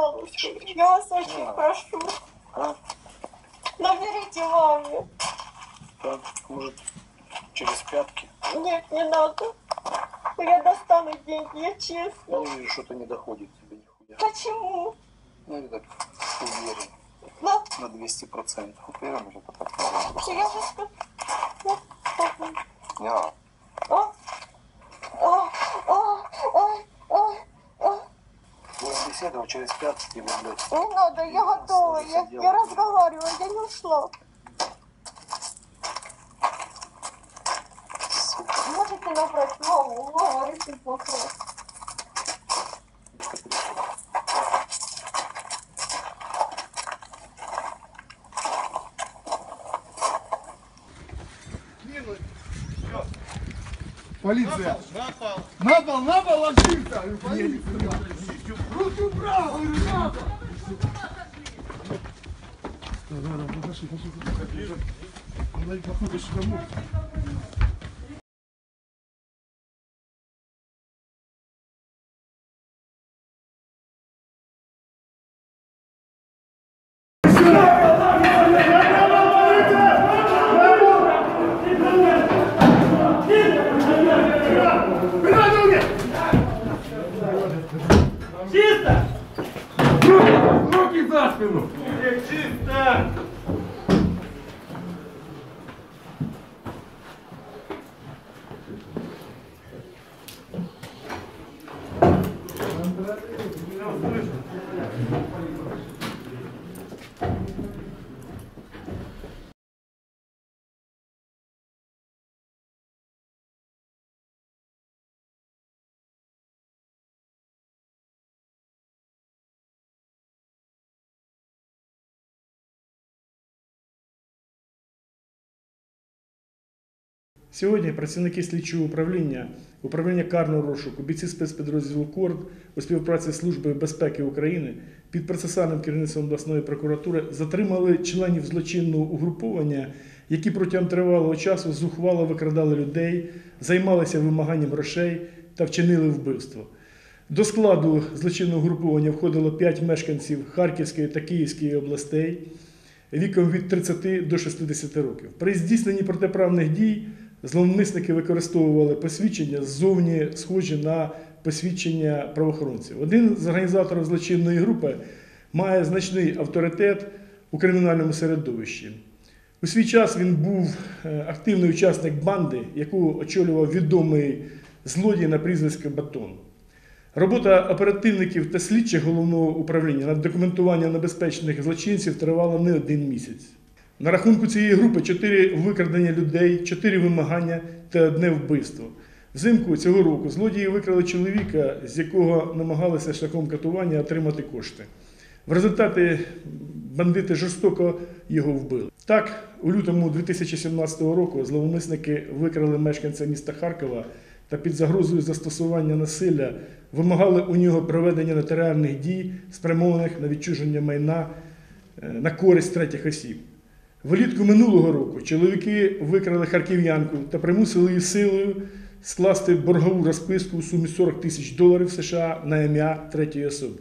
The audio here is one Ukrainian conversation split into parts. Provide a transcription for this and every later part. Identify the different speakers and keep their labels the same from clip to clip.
Speaker 1: Слушай,
Speaker 2: Я вас очень
Speaker 1: Да.
Speaker 2: прошу. Наберите маме.
Speaker 1: Так, может, через пятки?
Speaker 2: Нет, не надо. Я достану деньги, я честно.
Speaker 1: Я вижу, что-то не доходит тебе нихуя.
Speaker 2: Почему?
Speaker 1: Ну, я так уверен.
Speaker 2: Ну,
Speaker 1: На 200 процентов. Уверен, что так
Speaker 2: я же. Ну.
Speaker 1: Я. беседовать через пятки, или, блядь.
Speaker 2: Не надо, я готова. Я, я разговариваю, я не ушла. Можете набрать маму? Мама, решить вопрос.
Speaker 3: Полиция! На пол, на пол ложится! Полиция! Руки вправо, говорю, на пол! Да, да, да, пошли, пошли, походу что домой. Руки за спину! Чисто!
Speaker 4: Сьогодні працівники слідчого управління, управління карного розшуку, бійці спецпідрозділу КОРД у співпраці з Службою безпеки України під процесуальним керівництвом обласної прокуратури затримали членів злочинного угруповання, які протягом тривалого часу зухвало викрадали людей, займалися вимаганням грошей та вчинили вбивство. До складу злочинного угруповання входило 5 мешканців Харківської та Київської областей віком від 30 до 60 років. При здійсненні протиправних дій зловмисники використовували посвідчення ззовні схожі на посвідчення правоохоронців. Один з організаторів злочинної групи має значний авторитет у кримінальному середовищі. У свій час він був е, активний учасник банди, яку очолював відомий злодій на прізвисько Батон. Робота оперативників та слідчих головного управління над документуванням небезпечних злочинців тривала не один місяць. На рахунку цієї групи чотири викрадення людей, чотири вимагання та одне вбивство. Взимку цього року злодії викрали чоловіка, з якого намагалися шляхом катування отримати кошти. В результаті бандити жорстоко його вбили. Так, у лютому 2017 року зловмисники викрали мешканця міста Харкова та під загрозою застосування насилля вимагали у нього проведення нотаріальних дій, спрямованих на відчуження майна е, на користь третіх осіб. Влітку минулого року чоловіки викрали харків'янку та примусили її силою скласти боргову розписку у сумі 40 тисяч доларів США на ім'я третьої особи.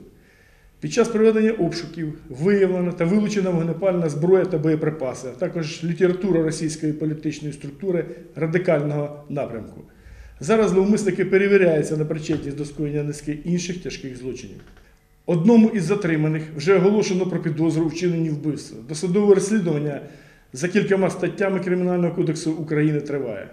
Speaker 4: Під час проведення обшуків виявлена та вилучена вогнепальна зброя та боєприпаси, а також література російської політичної структури радикального напрямку. Зараз зловмисники перевіряються на причетність до скоєння низки інших тяжких злочинів. Одному із затриманих вже оголошено про підозру у вчиненні вбивства. Досудове розслідування за кількома статтями Кримінального кодексу України триває.